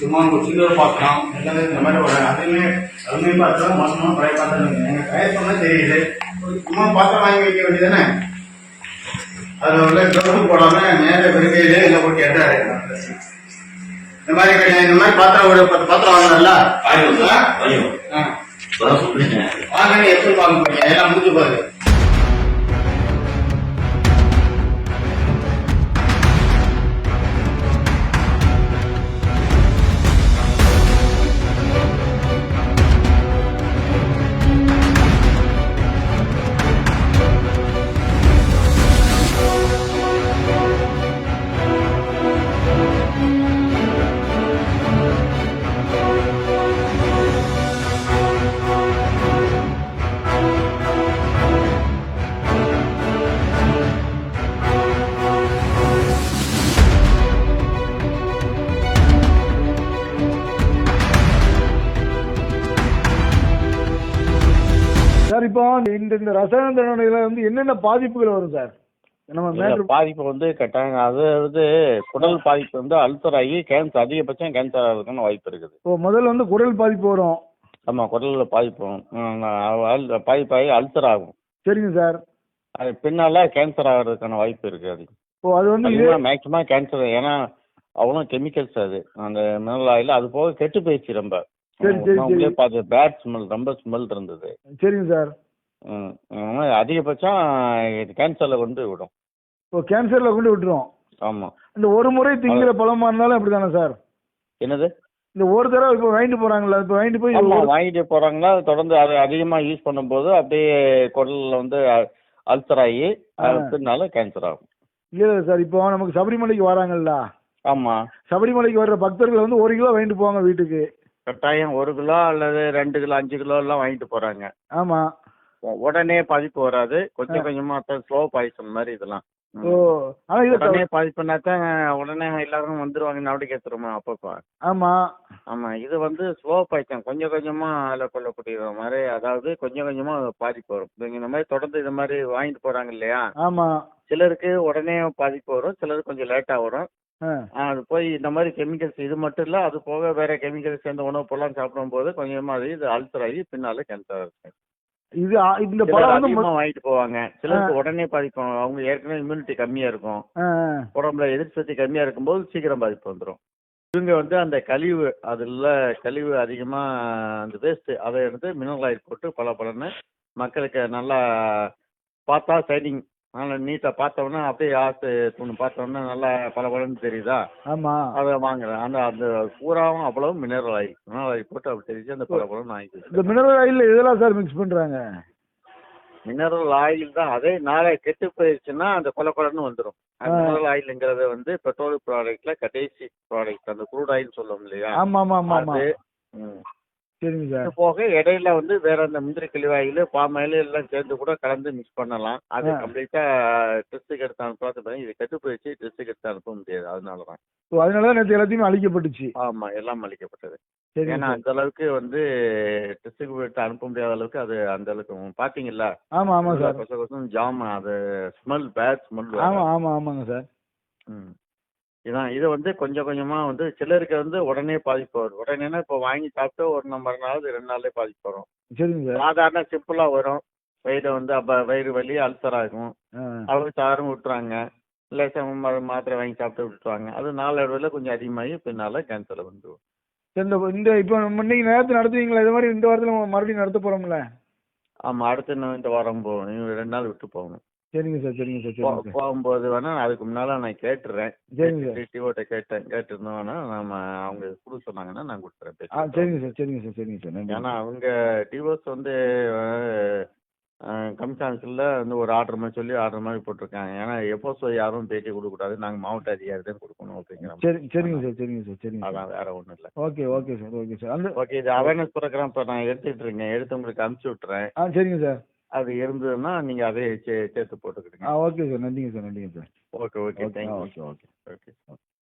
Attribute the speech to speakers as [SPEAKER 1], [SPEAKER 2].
[SPEAKER 1] சும்மா ஒரு சில்வர் பாத்திரம் எல்லாமே இந்த மாதிரி ஒரு அதுவுமே அலுமினிய பாத்திரம் மோசமான பழைய பாத்திரம் எங்கள் தெரியுது சும்மா பாத்திரம் வாங்கி வைக்க வேண்டியதானே அதில் உள்ள க்ளவுஸ் போடாமல் நேர விடுக்கையிலே இல்லை போட்டு எட்டா இந்த மாதிரி இந்த மாதிரி பாத்திரம் ஒரு பத்து பாத்திரம் வாங்கணும்ல வாங்கணும் எப்போ வாங்க போறீங்க எல்லாம் முடிஞ்சு பாருங்க சார் இப்போ இந்த இந்த ரசாயன தண்டனையில வந்து என்னென்ன பாதிப்புகள் வரும் சார்
[SPEAKER 2] பாதிப்பு வந்து கட்டாயம் அது வந்து குடல் பாதிப்பு வந்து அல்சர் ஆகி கேன்சர் அதிகபட்சம் கேன்சர் ஆகிறதுக்கான வாய்ப்பு இருக்குது
[SPEAKER 1] இப்போ முதல்ல வந்து குடல் பாதிப்பு வரும்
[SPEAKER 2] ஆமா குடலில் பாதிப்பு வரும் பாதிப்பாகி அல்சர் ஆகும் சரிங்க சார் அது பின்னால கேன்சர் ஆகிறதுக்கான வாய்ப்பு இருக்கு அது ஓ அது வந்து மேக்ஸிமம் கேன்சர் ஏன்னா அவ்வளோ கெமிக்கல்ஸ் அது அந்த மினரல் ஆயில் அது போக கெட்டு போயிடுச்சு ரொம்ப சரி சரி சரி பார்த்து பேட் ஸ்மெல் ரொம்ப ஸ்மெல் இருந்தது சரிங்க சார் அதிகபட்சம் கேன்சர்ல கொண்டு விடும்
[SPEAKER 1] ஓ கேன்சர்ல கொண்டு விட்டுரும் ஆமா இந்த ஒரு முறை திங்கிற பழமா இருந்தாலும் அப்படி தானே சார் என்னது இந்த ஒரு தடவை இப்போ வாங்கிட்டு போறாங்களா இப்ப வாங்கிட்டு போய்
[SPEAKER 2] வாங்கிட்டு போறாங்களா தொடர்ந்து அதை அதிகமா யூஸ் பண்ணும்போது அப்படியே குடல்ல வந்து அல்சர் ஆகி அல்சர்னால கேன்சர் ஆகும்
[SPEAKER 1] இல்லை சார் இப்போ நமக்கு சபரிமலைக்கு வராங்கல்ல ஆமா சபரிமலைக்கு வர்ற பக்தர்கள் வந்து ஒரு கிலோ வாங்கிட்டு போவாங்க வீட்டுக்கு
[SPEAKER 2] கட்டாயம் ஒரு கிலோ அல்லது ரெண்டு கிலோ அஞ்சு கிலோ எல்லாம் வாங்கிட்டு போறாங்க ஆமா உடனே பாதிப்பு வராது கொஞ்சம் கொஞ்சமா ஸ்லோ பாய்ச்சல் மாதிரி இதெல்லாம் உடனே பாதிப்புனாத்தான் உடனே எல்லாரும் வந்துருவாங்க நடவடிக்கை எடுத்துருமா அப்பப்பா ஆமா ஆமா இது வந்து ஸ்லோ பாய்ச்சம் கொஞ்சம் கொஞ்சமா அதுல கொள்ளக்கூடிய மாதிரி அதாவது கொஞ்சம் கொஞ்சமா பாதிப்பு வரும் இந்த மாதிரி தொடர்ந்து இது மாதிரி வாங்கிட்டு போறாங்க இல்லையா ஆமா சிலருக்கு உடனே பாதிப்பு வரும் சிலருக்கு கொஞ்சம் லேட்டா வரும் இந்த மாதிரி கெமிக்கல்ஸ் இது மட்டும் இல்லை அது போக வேற கெமிக்கல்ஸ் சேர்ந்த உணவு பொருளாம் சாப்பிடும் போது கொஞ்சமா அது இது அல்சர் ஆகி பின்னால கேன்சர் இருக்கு
[SPEAKER 1] இது இந்த பழம்
[SPEAKER 2] வாங்கிட்டு போவாங்க சிலருக்கு உடனே பாதிக்கும் அவங்க ஏற்கனவே இம்யூனிட்டி கம்மியா இருக்கும் உடம்புல எதிர்ப்பு சக்தி கம்மியா இருக்கும்போது சீக்கிரம் பாதிப்பு வந்துடும் இவங்க வந்து அந்த கழிவு அதுல கழிவு அதிகமா அந்த வேஸ்ட் அதை எடுத்து மினரல் ஆயில் போட்டு பல பலன்னு மக்களுக்கு நல்லா பார்த்தா சைனிங் ஆனா நீத்த பார்த்தோன்னா அப்படியே ஆசை துணி பார்த்தோன்னா நல்லா பல பலன்னு தெரியுதா ஆமா அதை வாங்குறேன் அந்த அந்த பூராவும் அவ்வளவு மினரல் ஆயில் மினரல் ஆயில் போட்டு அப்படி தெரிஞ்சு அந்த பல பலன் வாங்கிக்கிறேன்
[SPEAKER 1] இந்த மினரல் ஆயில் இதெல்லாம் சார் மிக்ஸ் பண்றாங்க
[SPEAKER 2] மினரல் ஆயில் தான் அதே நாளை கெட்டு போயிடுச்சுன்னா அந்த பல பலன்னு வந்துடும் அந்த மினரல் ஆயில்ங்கிறத வந்து பெட்ரோல் ப்ராடக்ட்ல கடைசி ப்ராடக்ட் அந்த குரூட் ஆயில் சொல்லுவோம் இல்லையா
[SPEAKER 1] ஆமா ஆமா ஆமா
[SPEAKER 2] போக இடையில வந்து வேற அந்த முந்திரி கிளிவாயில் பாம் ஆயில் எல்லாம் சேர்ந்து கூட கலந்து மிக்ஸ் பண்ணலாம் அது கம்ப்ளீட்டா ட்ரெஸ்ஸுக்கு எடுத்து அனுப்பாது இது கட்டு போயிடுச்சு ட்ரெஸ்ஸுக்கு எடுத்து அனுப்ப முடியாது அதனால
[SPEAKER 1] தான் நேற்று எல்லாத்தையுமே அழிக்கப்பட்டுச்சு
[SPEAKER 2] ஆமா எல்லாம் அழிக்கப்பட்டது ஏன்னா அந்த அளவுக்கு வந்து ட்ரெஸ்ஸுக்கு எடுத்து அனுப்ப முடியாத அளவுக்கு அது அந்த அளவுக்கு பாத்தீங்களா ஆமா ஆமா சார் கொச கொசம் ஜாம் அது ஸ்மெல் பேட் ஸ்மெல்
[SPEAKER 1] ஆமா ஆமா ஆமாங்க சார் ம்
[SPEAKER 2] இதான் இது வந்து கொஞ்சம் கொஞ்சமா வந்து சிலருக்கு வந்து உடனே பாதிப்பு வரும் உடனேனா இப்போ வாங்கி சாப்பிட்டு ஒரு நம்பர் நாள் ரெண்டு நாள்லேயே பாதிப்பு
[SPEAKER 1] வரும்
[SPEAKER 2] சாதாரண சிப்புலா வரும் வயிறு வந்து அப்ப வயிறு வலி அல்சர் ஆகும் அவங்க சாரும் விட்டுறாங்க இல்ல மாத்திரை வாங்கி சாப்பிட்டு விட்டுருவாங்க அது நாளடைவில் கொஞ்சம் அதிகமாகி பின்னால் கேன்சர் வந்து
[SPEAKER 1] இந்த இந்த இப்போ இன்னைக்கு நேரத்தில் நடத்துவீங்களா இது மாதிரி இந்த வாரத்தில் மறுபடியும் நடத்த போறோம்ல
[SPEAKER 2] ஆமா அடுத்த இந்த வாரம் போகணும் ரெண்டு நாள் விட்டு போகணும்
[SPEAKER 1] சரிங்க சார் சரிங்க சார்
[SPEAKER 2] சரிங்க சார் போகும்போது வேணா அதுக்கு முன்னால நான் கேட்டுறேன் சரிங்க சார் டிஓட்ட கேட்டேன் கேட்டிருந்தோம் வேணா நம்ம அவங்க கொடுக்க சொன்னாங்கன்னா நான் கொடுத்துறேன்
[SPEAKER 1] ஆ சரிங்க சார் சரிங்க சார் சரிங்க சார்
[SPEAKER 2] ஏன்னா அவங்க டிவோர்ஸ் வந்து கமிஷன்ஸில் வந்து ஒரு ஆர்டர் மாதிரி சொல்லி ஆர்டர் மாதிரி போட்டிருக்காங்க ஏன்னா எப்போ யாரும் பேட்டி கொடுக்கக்கூடாது நாங்கள் மாவட்ட அதிகாரி தான் கொடுக்கணும் அப்படிங்கிற
[SPEAKER 1] சரி சரிங்க சார் சரிங்க சார் சரிங்க
[SPEAKER 2] அதான் வேற ஒன்றும் இல்லை
[SPEAKER 1] okay okay sir okay
[SPEAKER 2] sir அந்த ஓகே இது அவேர்னஸ் ப்ரோக்ராம் இப்போ நான் எடுத்துகிட்டு இருக்கேன் எடுத்து உங்களுக்கு அனுப்பிச்சி விட்றேன் ஆ சரிங்க சார் அது இருந்ததுன்னா நீங்க அதே சே சேர்த்து போட்டுக்கிடுங்க
[SPEAKER 1] ஓகே சார் நன்றிங்க சார் நன்றிங்க sir
[SPEAKER 2] okay okay thank okay okay okay okay